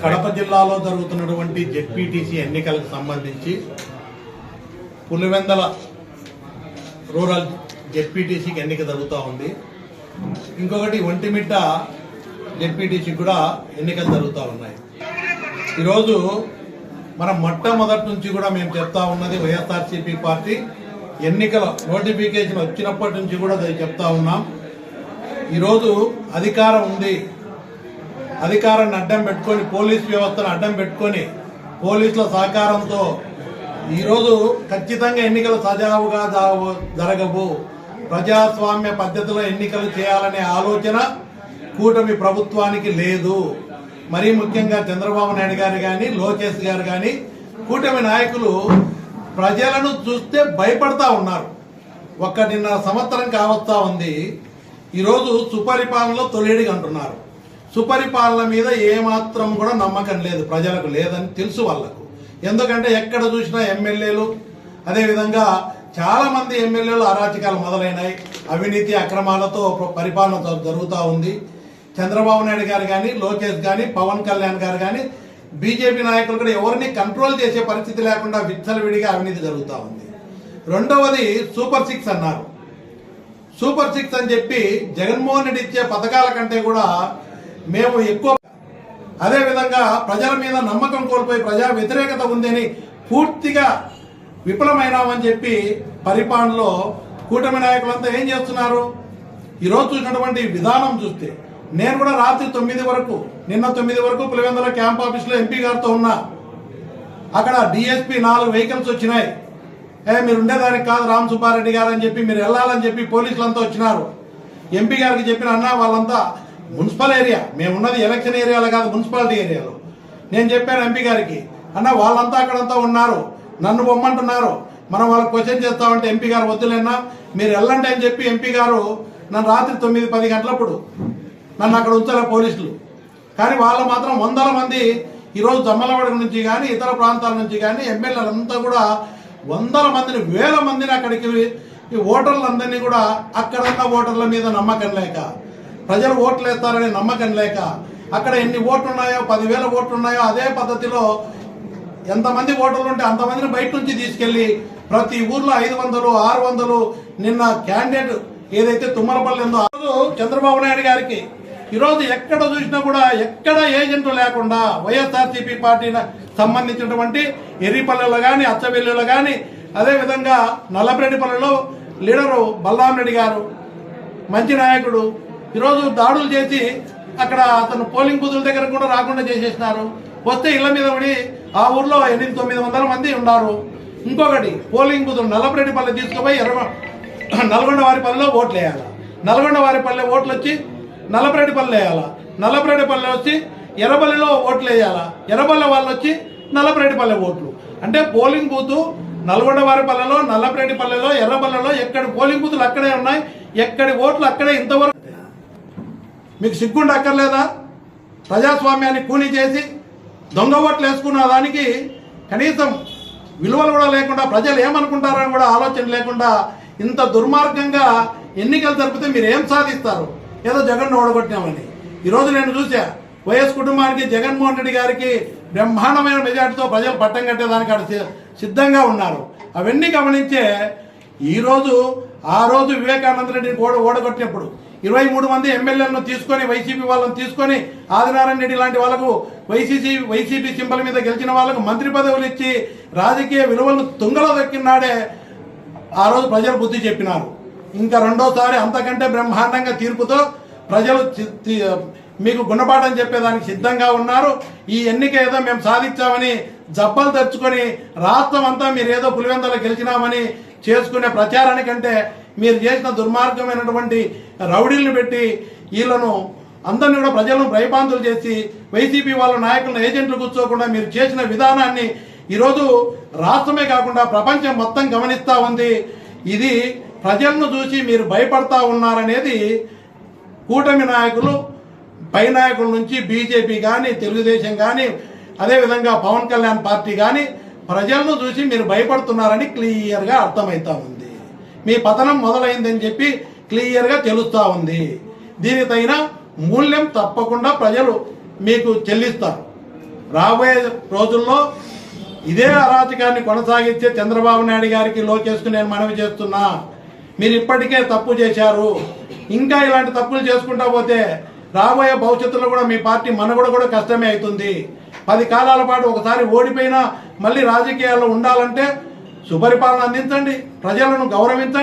కడప జిల్లాలో జరుగుతున్నటువంటి జెడ్పీటీసీ ఎన్నికలకు సంబంధించి పులివెందల రూరల్ జెడ్పీటీసీకి ఎన్నిక జరుగుతూ ఉంది. ఇంకొకటి ఒంటిమిట్ట జెడ్పీటీసీకి కూడా ఎన్నికలు జరుగుతూ ఉన్నాయి. ఈరోజు మనం మొట్టమొదటి నుంచి కూడా మేము చెప్తా ఉన్నది వైఎస్ఆర్సీపీ పార్టీ ఎన్నికల నోటిఫికేషన్ వచ్చినప్పటి నుంచి కూడా అది చెప్తా ఉన్నాం. ఈరోజు అధికారం ఉంది అధికారాన్ని అడ్డం పెట్టుకొని పోలీస్ వ్యవస్థను అడ్డం పెట్టుకొని పోలీసుల సహకారంతో ఈరోజు ఖచ్చితంగా ఎన్నికలు సజావుగా జరగవు ప్రజాస్వామ్య పద్ధతిలో ఎన్నికలు చేయాలనే ఆలోచన కూటమి ప్రభుత్వానికి లేదు. మరీ ముఖ్యంగా చంద్రబాబు నాయుడు గారు కానీ లోకేష్ గారు కానీ కూటమి నాయకులు ప్రజలను చూస్తే భయపడతా ఉన్నారు. ఒక్కటిన్నర సంవత్సరం కావస్తా ఉంది. ఈరోజు సుపరిపాలనలో తొలేడిగా అంటున్నారు. సుపరిపాలన మీద ఏమాత్రం కూడా నమ్మకం లేదు. ప్రజలకు లేదని తెలుసు వాళ్ళకు. ఎందుకంటే ఎక్కడ చూసినా ఎమ్మెల్యేలు అదేవిధంగా చాలా మంది ఎమ్మెల్యేలు అరాచకాలు మొదలైనాయి. అవినీతి అక్రమాలతో పరిపాలన జరుగుతూ ఉంది. చంద్రబాబు నాయుడు గారు కానీ లోకేష్ కానీ పవన్ కళ్యాణ్ గారు కానీ బీజేపీ నాయకులు కూడా ఎవరిని కంట్రోల్ చేసే పరిస్థితి లేకుండా విచ్చలవిడిగా అవినీతి జరుగుతూ ఉంది. రెండవది సూపర్ సిక్స్ అన్నారు. సూపర్ సిక్స్ అని చెప్పి జగన్మోహన్ రెడ్డి ఇచ్చే పథకాల కంటే కూడా మేము ఎక్కువ అదే విధంగా ప్రజల మీద నమ్మకం కోల్పోయి ప్రజా వ్యతిరేకత ఉందని పూర్తిగా విఫలమైనామని చెప్పి పరిపాలనలో కూటమి నాయకులంతా ఏం చేస్తున్నారు? ఈరోజు చూసినటువంటి విధానం చూస్తే నేను కూడా రాత్రి తొమ్మిది వరకు నిన్న తొమ్మిది వరకు పులివెందుల క్యాంప్ ఆఫీస్లో ఎంపీ గారితో ఉన్నా. అక్కడ డిఎస్పీ నాలుగు వెహికల్స్ వచ్చినాయి. ఏ మీరు ఉండేదానికి కాదు రామ్ సుబ్బారెడ్డి గారు అని చెప్పి మీరు వెళ్ళాలని చెప్పి పోలీసులంతా వచ్చినారు. ఎంపీ గారికి చెప్పిన అన్న వాళ్ళంతా మున్సిపల్ ఏరియా మేము ఉన్నది ఎలక్షన్ ఏరియాలో కాదు మున్సిపాలిటీ ఏరియాలో. నేను చెప్పాను ఎంపీ గారికి అన్న వాళ్ళంతా అక్కడంతా ఉన్నారు. నన్ను బొమ్మంటున్నారు. మనం వాళ్ళకి క్వశ్చన్ చేస్తామంటే ఎంపీ గారు వద్దులేనా? మీరు వెళ్ళండి అని చెప్పి ఎంపీ గారు నన్ను రాత్రి తొమ్మిది పది గంటలప్పుడు నన్ను అక్కడ ఉంచారు పోలీసులు. కానీ వాళ్ళు మాత్రం వందల మంది ఈరోజు దమ్మలవాడ నుంచి కానీ ఇతర ప్రాంతాల నుంచి కానీ ఎమ్మెల్యేలంతా కూడా వందల మందిని వేల మందిని అక్కడికి ఈ ఓటర్లందరినీ కూడా అక్కడున్న ఓటర్ల మీద నమ్మకం లేక ప్రజలు ఓట్లు వేస్తారనే నమ్మకం లేక అక్కడ ఎన్ని ఓట్లు ఉన్నాయో పదివేల ఓట్లు ఉన్నాయో అదే పద్ధతిలో ఎంతమంది ఓటర్లు ఉంటే అంతమందిని బయట నుంచి తీసుకెళ్ళి ప్రతి ఊర్లో ఐదు వందలు ఆరు వందలు నిన్న క్యాండిడేట్ ఏదైతే తుమ్మలపల్లి ఉందో ఆ చంద్రబాబు నాయుడు గారికి ఈరోజు ఎక్కడ చూసినా కూడా ఎక్కడ ఏజెంట్లు లేకుండా వైఎస్ఆర్సీపీ పార్టీకి సంబంధించినటువంటి ఎర్రిపల్లెలో కానీ అచ్చవెల్లిలో కానీ అదేవిధంగా నల్లపరెడ్డిపల్లెలో లీడరు బలరాం రెడ్డి గారు మంచి నాయకుడు. ఈరోజు దాడులు చేసి అక్కడ అతను పోలింగ్ బూతుల దగ్గర కూడా రాకుండా చేసేసినారు. వస్తే ఇళ్ళ మీద పడి ఆ ఊర్లో ఎనిమిది తొమ్మిది వందల మంది ఉన్నారు. ఇంకొకటి పోలింగ్ బూతులు నల్లపరెడ్డిపల్లి తీసుకుపోయి ఎర్ర నల్గొండ వారిపల్లిలో ఓట్లు వేయాలి నల్గొండ వారిపల్లి ఓట్లు వచ్చి నల్లపరెడ్డిపల్లి వేయాలా? నల్లపరెడ్డిపల్లి వచ్చి ఎర్రబల్లిలో ఓట్లు వేయాలా? ఎర్రపల్లి వాళ్ళు వచ్చి నల్లపరెడ్డిపల్లి ఓట్లు. అంటే పోలింగ్ బూత్ నల్గొండవారిపల్లెలో నల్లపరెడ్డిపల్లెలో ఎర్రపల్లెలో ఎక్కడి పోలింగ్ బూతులు అక్కడే ఉన్నాయి ఎక్కడి ఓట్లు అక్కడే ఇంతవరకు మీకు సిగ్గుండి అక్కర్లేదా? ప్రజాస్వామ్యాన్ని కూని చేసి దొంగ ఓట్లు వేసుకున్న దానికి కనీసం విలువలు కూడా లేకుండా ప్రజలు ఏమనుకుంటారని కూడా ఆలోచన లేకుండా ఇంత దుర్మార్గంగా ఎన్నికలు జరిపితే మీరు ఏం సాధిస్తారు? ఏదో జగన్ ఓడగొట్టామని ఈరోజు నేను చూసా వైఎస్ కుటుంబానికి జగన్మోహన్ రెడ్డి గారికి బ్రహ్మాండమైన మెజార్టీతో ప్రజలు పట్టం కట్టేదానికి అక్కడ సిద్ధంగా ఉన్నారు. అవన్నీ గమనించే ఈరోజు ఆ రోజు వివేకానంద రెడ్డిని ఓడ ఓడగొట్టినప్పుడు ఇరవై మూడు మంది ఎమ్మెల్యేలను తీసుకొని వైసీపీ వాళ్ళని తీసుకొని ఆదినారాయణ రెడ్డి లాంటి వాళ్ళకు వైసీసీ వైసీపీ సింబల్ మీద గెలిచిన వాళ్ళకు మంత్రి పదవులు ఇచ్చి రాజకీయ విలువలను తుంగలో దక్కినాడే ఆ రోజు ప్రజలు బుద్ధి చెప్పినారు. ఇంకా రెండోసారి అంతకంటే బ్రహ్మాండంగా తీర్పుతో ప్రజలు చి- మీకు గుణపాఠం చెప్పేదానికి సిద్ధంగా ఉన్నారు. ఈ ఎన్నిక ఏదో మేము సాధించామని జబ్బలు తెచ్చుకొని రాష్ట్రం అంతా మీరు ఏదో పులివెందలు గెలిచినామని చేసుకునే ప్రచారానికంటే మీరు చేసిన దుర్మార్గమైనటువంటి రౌడీలను పెట్టి వీళ్ళను అందరినీ కూడా ప్రజలను భయపాంతులు చేసి వైసీపీ వాళ్ళ నాయకులను ఏజెంట్లు కూర్చోకుండా మీరు చేసిన విధానాన్ని ఈరోజు రాష్ట్రమే కాకుండా ప్రపంచం మొత్తం గమనిస్తూ ఉంది. ఇది ప్రజలను చూసి మీరు భయపడతా ఉన్నారనేది కూటమి నాయకులు పై నాయకుల నుంచి బీజేపీ కానీ తెలుగుదేశం కానీ అదేవిధంగా పవన్ కళ్యాణ్ పార్టీ కానీ ప్రజలను చూసి మీరు భయపడుతున్నారని క్లియర్గా అర్థమవుతా ఉంది. మీ పతనం మొదలైందని చెప్పి క్లియర్గా తెలుస్తూ ఉంది. దీనికి తగిన మూల్యం తప్పకుండా ప్రజలు మీకు చెల్లిస్తారు. రాబోయే రోజుల్లో ఇదే అరాచకాన్ని కొనసాగించే చంద్రబాబు నాయుడు గారికి లోకేష్కు నేను మనవి చేస్తున్నా. మీరు ఇప్పటికే తప్పు చేశారు. ఇంకా ఇలాంటి తప్పులు చేసుకుంటా పోతే రాబోయే భవిష్యత్తులో కూడా మీ పార్టీ మనుగడ కూడా కష్టమే అవుతుంది. పది కాలాల పాటు ఒకసారి ఓడిపోయినా మళ్ళీ రాజకీయాల్లో ఉండాలంటే సుపరిపాలన అందించండి. ప్రజలను గౌరవించండి.